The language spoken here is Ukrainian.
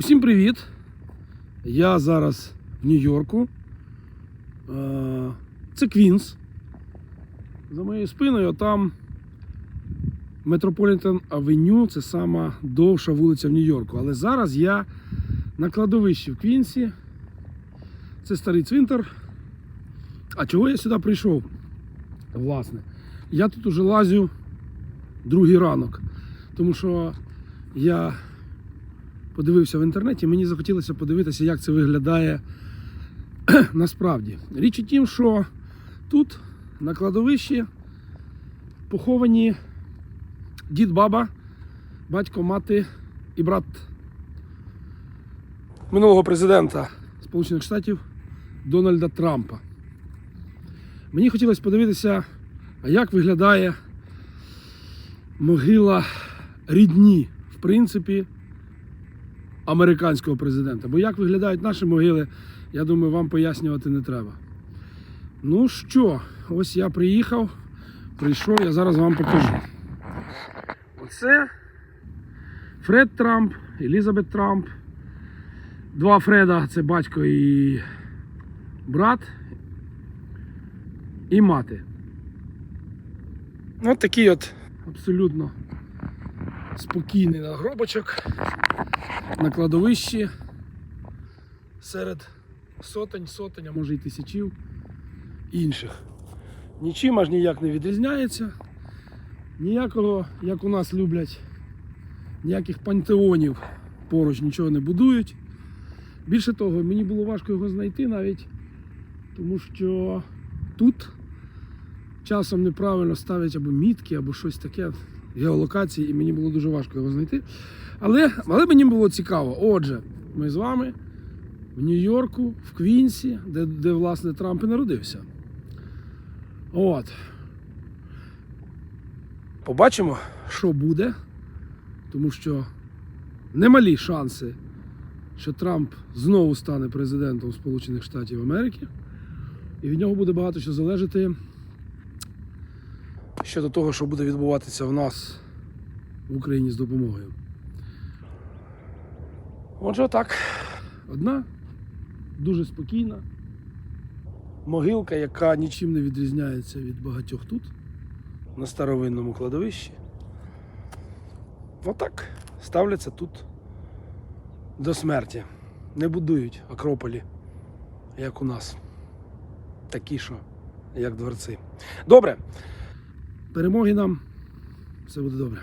Усім привіт! Я зараз в Нью-Йорку. Е, Це Квінс. За моєю спиною там Метрополітен Авеню, це сама довша вулиця в Нью-Йорку. Але зараз я на кладовищі в Квінсі. Це старий цвинтар. А чого я сюди прийшов? Власне, я тут уже лазю другий ранок, тому що я подивився в інтернеті, мені захотілося подивитися, як це виглядає насправді. Річ у тім, що тут, на кладовищі, поховані дід, баба, батько, мати і брат минулого президента Сполучених Штатів Дональда Трампа. Мені хотілося подивитися, як виглядає могила рідні, в принципі, американського президента. Бо як виглядають наші могили, я думаю, вам пояснювати не треба. Ну що, ось я приїхав, прийшов, я зараз вам покажу. Оце Фред Трамп, Елізабет Трамп. Два Фреда це батько і брат. І мати. Ось такий от абсолютно спокійний нагробочок на кладовищі серед сотень, сотень, а може і тисячів інших. Нічим аж ніяк не відрізняється. Ніякого, як у нас люблять, ніяких пантеонів поруч нічого не будують. Більше того, мені було важко його знайти навіть, тому що тут часом неправильно ставлять або мітки, або щось таке, геолокації, і мені було дуже важко його знайти. Але, але мені було цікаво. Отже, ми з вами в Нью-Йорку, в Квінсі, де, де власне Трамп і народився. От. Побачимо, що буде, тому що немалі шанси, що Трамп знову стане президентом Сполучених Штатів Америки. І від нього буде багато що залежати щодо того, що буде відбуватися в нас в Україні з допомогою. Отже, так. Одна дуже спокійна могилка, яка нічим не відрізняється від багатьох тут, на старовинному кладовищі. Отак ставляться тут до смерті. Не будують акрополі, як у нас. Такі, що, як дворці. Добре. Перемоги нам. Все буде добре.